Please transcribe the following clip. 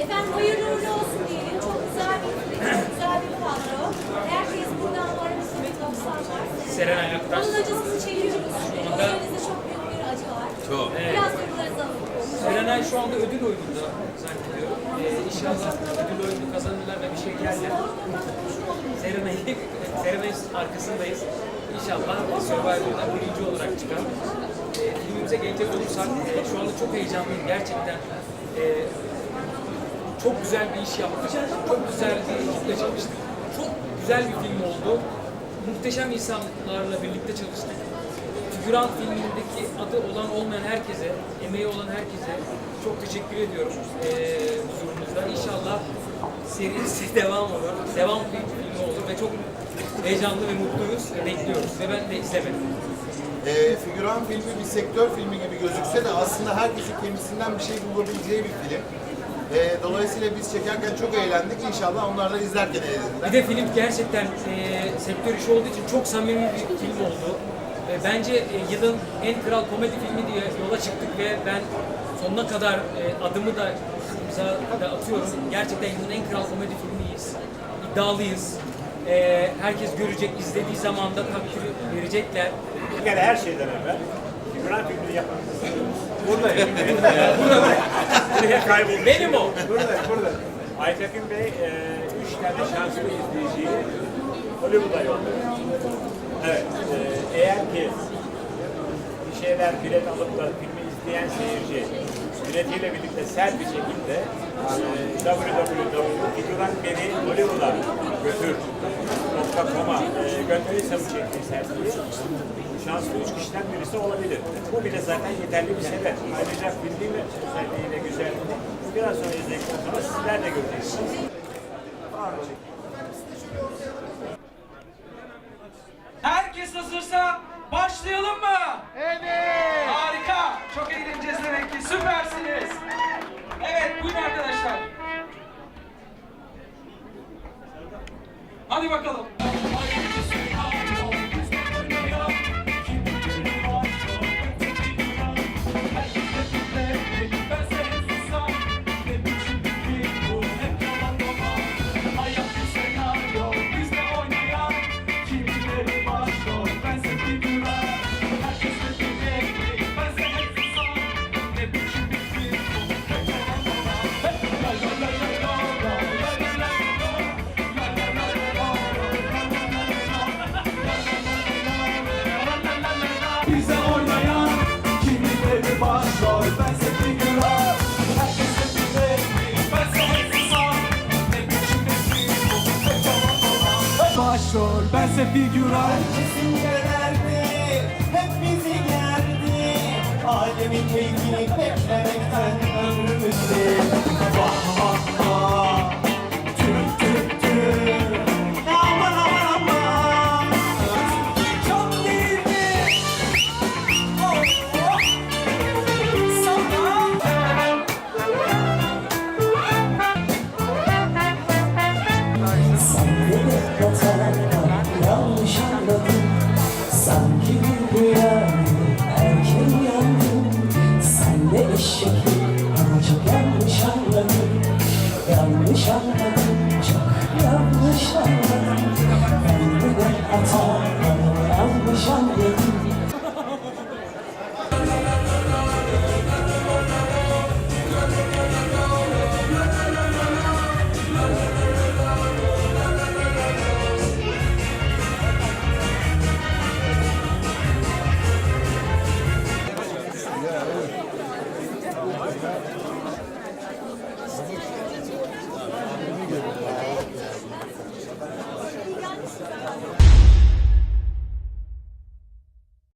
Efendim hayırlı olsun diyelim. Çok güzel bir güzel bir kadro. Herkes buradan var, bizim var. Serena Lüptas. Onun acısını çekiyoruz. Onda... Üzerinizde çok büyük bir acı var. Çok. Evet. Biraz duygularınızı. Serena şu anda ödül oyununda zannediyorum. Ee, inşallah ödül oyunu kazanırlar ve bir şey geldi. Serena'yı Serenay'ın arkasındayız. İnşallah Survivor'da birinci olarak çıkar. Ee, filmimize gelecek olursak e, şu anda çok heyecanlıyım gerçekten. Ee, çok güzel bir iş yaptık. Çok güzel bir ekiple çalıştık. Çok güzel bir film oldu. Muhteşem insanlarla birlikte çalıştık. Figüran filmindeki adı olan olmayan herkese, emeği olan herkese çok teşekkür ediyorum ee, huzurunuzda. İnşallah serisi devam olur. Devam bir film olur ve çok heyecanlı ve mutluyuz ve bekliyoruz. Ve ben de izlemedim. E, figüran filmi bir sektör filmi gibi gözükse de aslında herkesin kendisinden bir şey bulabileceği bir film. E, dolayısıyla biz çekerken çok eğlendik. İnşallah onlar da izlerken eğlendiler. Bir de film gerçekten e, sektör işi olduğu için çok samimi bir film oldu. E, bence e, yılın en kral komedi filmi diye yola çıktık ve ben sonuna kadar e, adımı da imza da atıyorum. Gerçekten yılın en kral komedi filmiyiz. İddialıyız. E, herkes görecek, izlediği zaman da takdir verecekler. Bir kere her şeyden evvel figüran filmini yapan buradayım. Kaybolmuş. Benim o. Burada, burada. Aytekin Bey e, üç tane şanslı izleyiciyi Hollywood'a yolladı. Evet, e, eğer ki bir şeyler bilet alıp da filmi izleyen seyirci biletiyle birlikte sel bir şekilde e, www.figüranbeni Hollywood'a götür .com'a e, gönderirse bu şekilde sergiyi şanslı üç kişiden birisi olabilir. Bu bile zaten yeterli bir sebep. Ayrıca filmin özelliğiyle güzelliğini biraz sonra sonra sizler de göreceksiniz. Hadi bakalım. Bense figüran Herkesin derdi, hep bizi gerdi. Alemin keyfini beklemekten ömrümüzde. Vah vah vah,